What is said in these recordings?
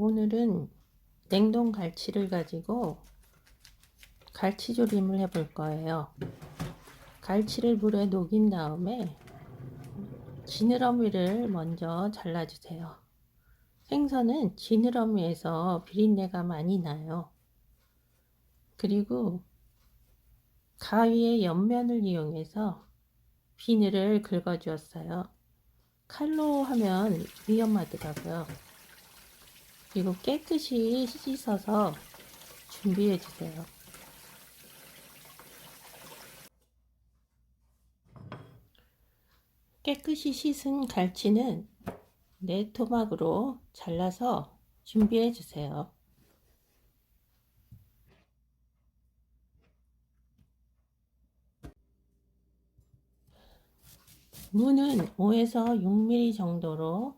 오늘은 냉동 갈치를 가지고 갈치조림을 해볼 거예요. 갈치를 물에 녹인 다음에 지느러미를 먼저 잘라주세요. 생선은 지느러미에서 비린내가 많이 나요. 그리고 가위의 옆면을 이용해서 비늘을 긁어주었어요. 칼로 하면 위험하더라고요. 그리고 깨끗이 씻어서 준비해 주세요. 깨끗이 씻은 갈치는 네 토막으로 잘라서 준비해 주세요. 무는 5에서 6mm 정도로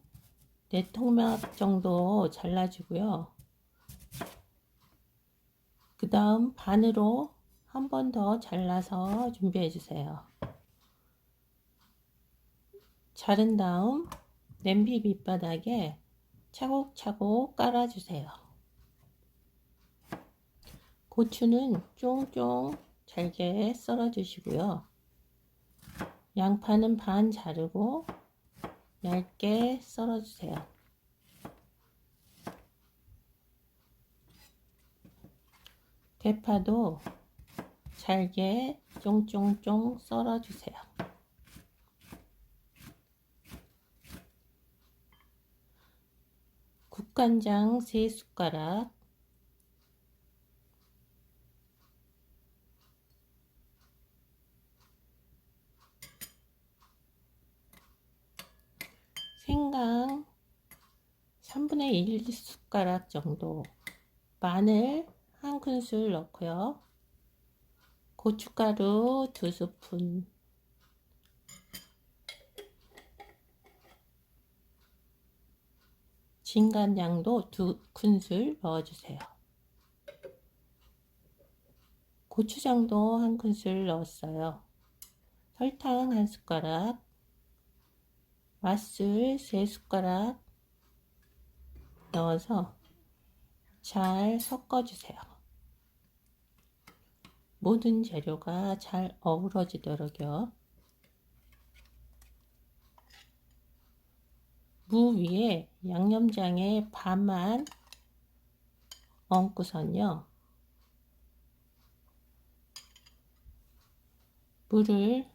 네 토막 정도 잘라주고요. 그 다음 반으로 한 번 더 잘라서 준비해 주세요. 자른 다음 냄비 밑바닥에 차곡차곡 깔아주세요. 고추는 쫑쫑 잘게 썰어 주시고요. 양파는 반 자르고 얇게 썰어 주세요. 대파도 잘게 쫑쫑쫑 썰어 주세요. 국간장 3숟가락 생강 3분의 1 숟가락 정도 마늘 한 큰술 넣고요 고춧가루 2스푼 진간장도 두 큰술 넣어주세요. 고추장도 한 큰술 넣었어요. 설탕 한 숟가락, 맛술 세 숟가락 넣어서 잘 섞어주세요. 모든 재료가 잘 어우러지도록요. 무 위에 양념장에 반만 얹고선요. 물을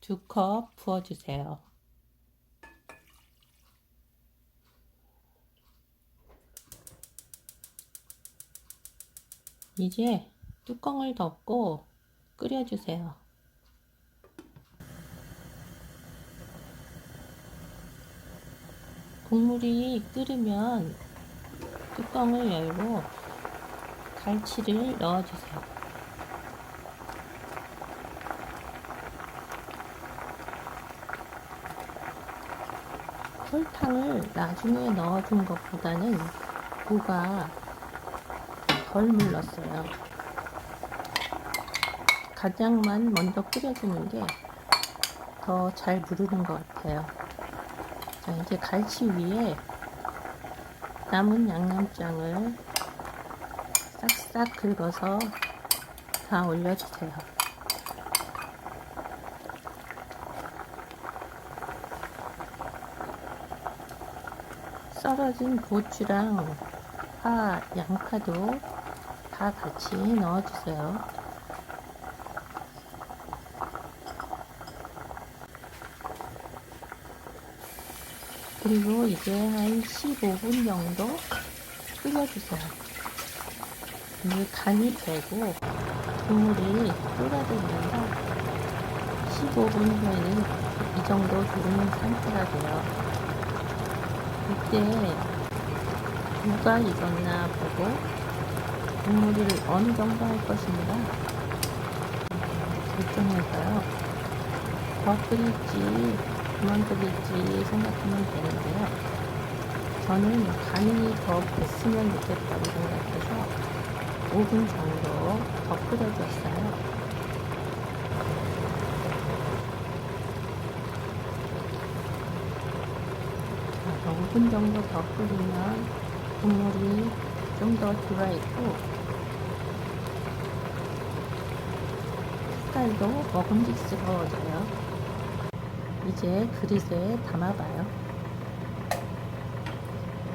두 컵 부어주세요. 이제 뚜껑을 덮고 끓여주세요. 국물이 끓으면 뚜껑을 열고 갈치를 넣어주세요. 설탕을 나중에 넣어준 것보다는 무가 덜 물렀어요. 간장만 먼저 끓여주는 게 더 잘 무르는 것 같아요. 자, 이제 갈치 위에 남은 양념장을 싹싹 긁어서 다 올려주세요. 썰어진 고추랑 파, 양파도 다 같이 넣어주세요. 그리고 이제 한 15분 정도 끓여주세요. 이게 간이 되고 국물이 끓어들면서 15분 후에는 이 정도 된 상태가 돼요. 이때 누가 익었나 보고 국물을 어느 정도 할 것인가 결정해서요. 더 끓일지 그만 끓일지 생각하면 되는데요. 저는 간이 더 뱄으면 좋겠다고 생각해서 5분 정도 더 끓여줬어요. 자, 5분 정도 더 끓이면 국물이 좀 더 들어있고 색깔도 먹음직스러워져요. 이제 그릇에 담아봐요.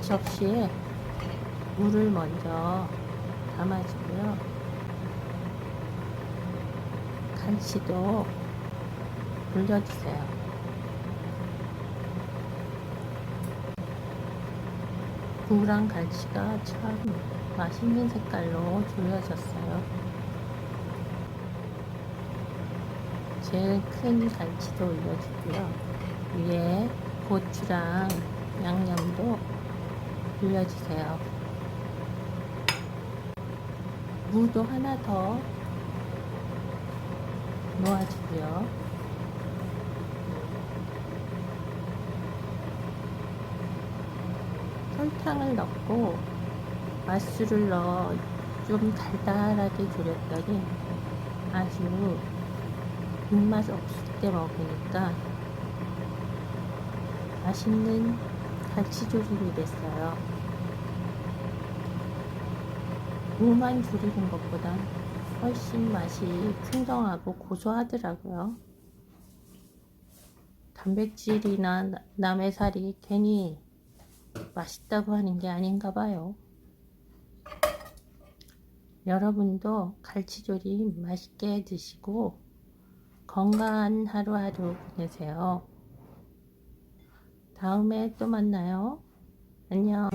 접시에 물을 먼저 담아주고요. 간치도 올려주세요. 무랑 갈치가 참 맛있는 색깔로 조여졌어요. 제일 큰 갈치도 올려주고요. 위에 고추랑 양념도 올려주세요. 무도 하나 더 놓아주고요. 설탕을 넣고 맛술을 넣어 좀 달달하게 졸였더니 아주 입맛 없을 때 먹으니까 맛있는 갈치조림이 됐어요. 무만 졸이는 것보다 훨씬 맛이 풍성하고 고소하더라고요. 단백질이나 나- 남의 살이 괜히 맛있다고 하는 게 아닌가 봐요. 여러분도 갈치조림 맛있게 드시고 건강한 하루하루 보내세요. 다음에 또 만나요. 안녕.